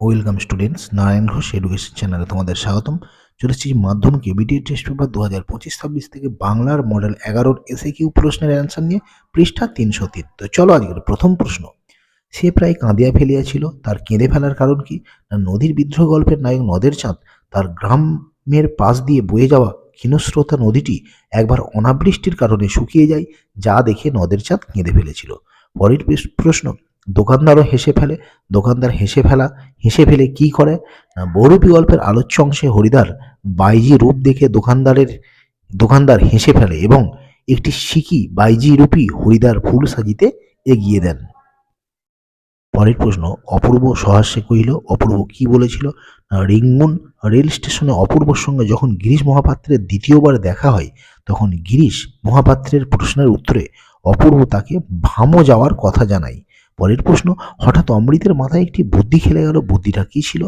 Welcome students, Narayan Ghosh education চ্যানেলে তোমাদের স্বাগতম। চলে এসেছি মাধ্যমিক এবিডি টেস্ট পেপার দু হাজার পঁচিশ ছাব্বিশ থেকে বাংলার মডেল এগারোর এসে কিউ প্রশ্নের অ্যান্সার নিয়ে পৃষ্ঠা তিনশো তিন। তো চলো আজকের প্রথম প্রশ্ন। সে প্রায় কাঁদিয়া ফেলিয়াছিল তার কেঁদে ফেলার কারণ কি? না নদীর বিদ্রোহ গল্পের নায়ক নদের চাঁদ, তার গ্রামের পাশ দিয়ে বয়ে যাওয়া ক্ষীণস্রোতা নদীটি একবার অনাবৃষ্টির কারণে শুকিয়ে যায়, যা দেখে নদের চাঁদ কেঁদে ফেলেছিল। পরের প্রশ্ন দোকানদারও হেসে ফেলে, দোকানদার হেসে ফেলা, হেসে ফেলে কি করে? না বহুরূপী গল্পের আলোচ্য অংশে হরিদার বাইজি রূপ দেখে দোকানদারের, দোকানদার হেসে ফেলে এবং একটি সিকি বাইজি রূপী হরিদার ফুল সাজিতে এগিয়ে দেন। পরের প্রশ্ন, অপূর্ব সহাস্যে কহিল, অপূর্ব কি বলেছিল? রিংমুন রেল স্টেশনে অপূর্বর সঙ্গে যখন গিরিশ মহাপাত্রের দ্বিতীয়বার দেখা হয়, তখন গিরিশ মহাপাত্রের প্রশ্নের উত্তরে অপূর্ব তাকে ভামো যাওয়ার কথা জানায়। পরের প্রশ্ন, হঠাৎ অমৃতের মাথায় একটি বুদ্ধি খেলে গেল, বুদ্ধিটা কি ছিল?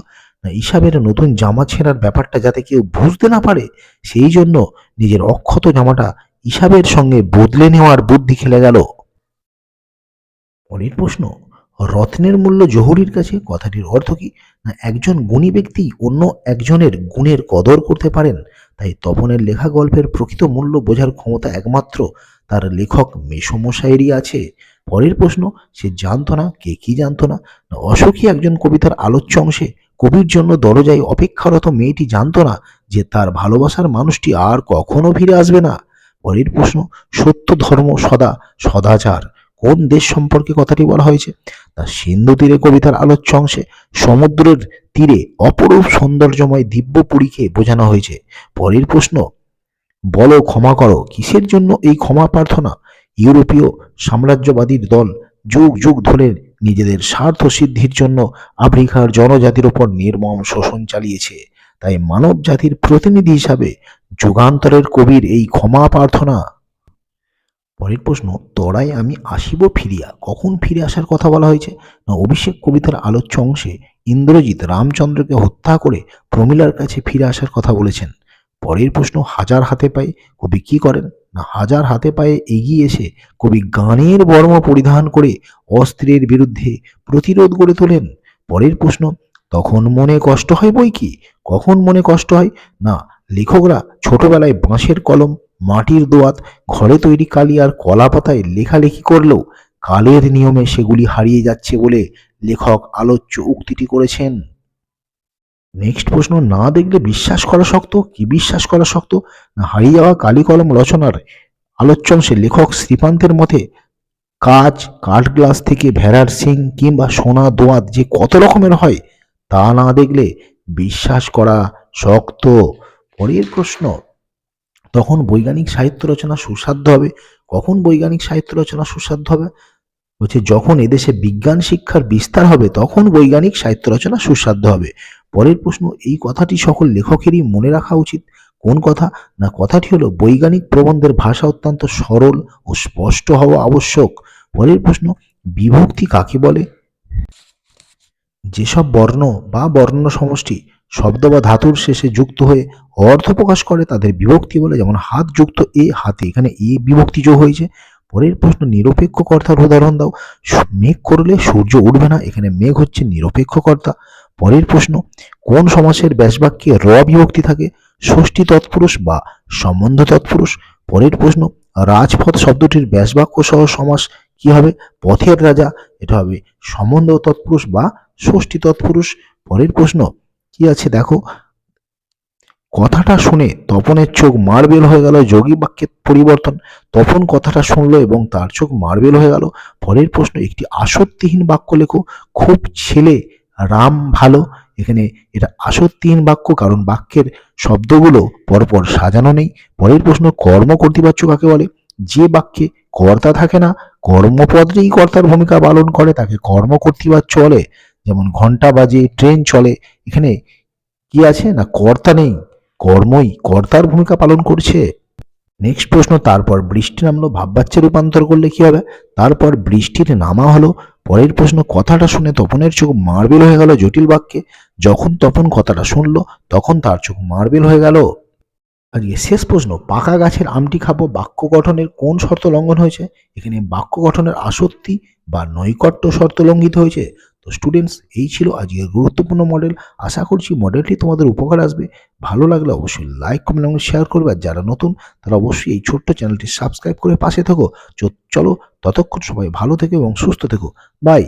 না ইসাবের নতুন জামা ছেঁড়ার ব্যাপারটা যাতে কেউ বুঝতে না পারে, সেই জন্য নিজের অক্ষত জামাটা ইসাবের সঙ্গে বদলে নেওয়ার বুদ্ধি খেলে গেল। পরের প্রশ্ন, রত্নের মূল্য জহুরির কাছে কথাটির অর্থ কি? না, একজন গুণী ব্যক্তি অন্য একজনের গুণের কদর করতে পারেন? তাই তপনের লেখা গল্পের প্রকৃত মূল্য বোঝার ক্ষমতা একমাত্র তার লেখক মেসমশায়েরই আছে। পরের প্রশ্ন, সে জানতো না, কে কি জানতো না? অসুখী একজন কবিতার আলোচ্য অংশে কবির জন্য দরজায় অপেক্ষারত মেয়েটি জানতো না যে তার ভালোবাসার মানুষটি আর কখনো ফিরে আসবে না। পরের প্রশ্ন, সত্য ধর্ম সদা সদাচার। কোন দেশ সম্পর্কে কথাটি বলা হয়েছে? তা সিন্ধু তীরে কবিতার আলোচ্য অংশে সমুদ্রের তীরে অপরূপ সৌন্দর্যময় দিব্যপুরীকে বোঝানো হয়েছে। পরের প্রশ্ন, বলো, ক্ষমা করো, কিসের জন্য এই ক্ষমা প্রার্থনা? ইউরোপীয় সাম্রাজ্যবাদীর দল যুগ যুগ ধরে নিজেদের স্বার্থ সিদ্ধির জন্য আফ্রিকার জনজাতির ওপর নির্মম শোষণ চালিয়েছে। তাই মানব জাতির প্রতিনিধি হিসাবে যুগান্তরের কবির এই ক্ষমা প্রার্থনা। পরের প্রশ্ন তরাই আমি আসিব ফিরিয়া? কখন ফিরে আসার কথা বলা হয়েছে? না, অভিষেক কবিতার আলোচ্য অংশে ইন্দ্রজিৎ রামচন্দ্রকে হত্যা করে প্রমিলার কাছে ফিরে আসার কথা বলেছেন। পরের প্রশ্ন, হাজার হাতে পাই কবি কি করেন? না হাজার হাতে পায়ে এগিয়ে এসে কবি গানের বর্ম পরিধান করে অস্ত্রের বিরুদ্ধে প্রতিরোধ গড়ে তোলেন? পরের প্রশ্ন, তখন মনে কষ্ট হয় বই কি? কখন মনে কষ্ট হয়? না, লেখকরা ছোটবেলায় বাঁশের কলম, মাটির দোয়াত, ঘরে তৈরি কালি আর কলা পাতায় লেখালেখি করলেও কালের নিয়মে সেগুলি হারিয়ে যাচ্ছে বলে লেখক আলোচ্য উক্তিটি করেছেন। নেক্সট প্রশ্ন, না দেখলে বিশ্বাস করা শক্ত? কি বিশ্বাস করা শক্ত? না হারিয়ে যাওয়া কালি কলম রচনার আলোচ্য অংশে লেখক শ্রীপান্তের মতে, কাজ, কাঠ গ্লাস থেকে ভেড়ার সিং কিংবা সোনা, দোয়াত যে কত রকমের হয়, তা না দেখলে বিশ্বাস করা শক্ত? পরের প্রশ্ন, তখন বৈজ্ঞানিক সাহিত্য রচনা সুসাধ্য হবে? কখন বৈজ্ঞানিক সাহিত্য রচনা সুসাধ্য হবে? বলছে, যখন এদেশে বিজ্ঞান শিক্ষার বিস্তার হবে, তখন বৈজ্ঞানিক সাহিত্য রচনা সুসাধ্য হবে। পরের প্রশ্ন, এই কথাটি সকল লেখকেরই মনে রাখা উচিত। কোন কথা? না, কথাটি হলো, বৈজ্ঞানিক প্রবন্ধের ভাষা অত্যন্ত সরল ও স্পষ্ট হওয়া আবশ্যক। পরের প্রশ্ন, বিভক্তি কাকে বলে? যেসব বর্ণ বা বর্ণ সমষ্টি শব্দ বা ধাতুর শেষে যুক্ত হয়ে অর্থ প্রকাশ করে, তাদের বিভক্তি বলে, যেমন হাত যুক্ত এ, হাতে। এখানে এ বিভক্তি যোগ হয়েছে। পরের প্রশ্ন নিরপেক্ষ কর্তার উদাহরণ দাও। মেঘ করলে সূর্য উঠবে না, এখানে মেঘ হচ্ছে নিরপেক্ষ কর্তা পরের প্রশ্ন, কোন সমাসের ব্যাসবাক্যে র বিভক্তি থাকে? ষষ্ঠী তৎপুরুষ বা সম্বন্ধ তৎপুরুষ? পরের প্রশ্ন, রাজপথ শব্দটির ব্যাসবাক্য সহ সমাস কি হবে? পথের রাজা, এটা হবে সম্বন্ধ তৎপুরুষ বা ষষ্ঠী তৎপুরুষ। পরের প্রশ্ন, কি আছে দেখো? কথাটা শুনে তপনের চোখ মার্বেল হয়ে গেল যোগী বাক্যের পরিবর্তন। তপন কথাটা শুনলো এবং তার চোখ মার্বেল হয়ে গেল। পরের প্রশ্ন, একটি আসক্তিহীন বাক্য লেখো। খুব ছেলে, রাম ভালো। এখানে এটা আসক্তিহীন বাক্য, কারণ বাক্যের শব্দগুলো পরপর সাজানো নেই। পরের প্রশ্ন, কর্ম কর্তৃবাচ্য কাকে বলে? যে বাক্যে কর্তা থাকে না কর্মপদই কর্তার ভূমিকা পালন করে, তাকে কর্ম কর্তৃবাচ্য বলে। যেমন ঘণ্টা বাজে ট্রেন চলে। এখানে কি আছে? না, কর্তা নেই। কর্মই কর্তার ভূমিকা পালন করছে। নেক্সট প্রশ্ন, তারপর বৃষ্টি নামলো ভাববাচ্চে রূপান্তর করলে কি হবে? তারপর বৃষ্টির নামা হলো, পরের প্রশ্ন, কথাটা শুনে তপনের চোখ মার্বেল হয়ে গেল জটিল বাক্যে। যখন তপন কথাটা শুনলো, তখন তার চোখ মার্বেল হয়ে গেল। আজকে শেষ প্রশ্ন, পাকা গাছের আমটি খাব, বাক্য গঠনের কোন শর্ত লঙ্ঘন হয়েছে? এখানে বাক্য গঠনের আসক্তি বা নৈকট্য শর্ত লঙ্ঘিত হয়েছে। তো স্টুডেন্টস এই ছিল আজকের গুরুত্বপূর্ণ মডেল আশা করছি মডেলটি তোমাদের উপকার আসবে। ভালো লাগলে অবশ্যই লাইক কমেন্ট এবং শেয়ার করবে। আর যারা নতুন, তারা অবশ্যই এই ছোট্ট চ্যানেলটি সাবস্ক্রাইব করে পাশে থাকো। চলো ততক্ষণ সবাই ভালো থেকো এবং সুস্থ থেকো। বাই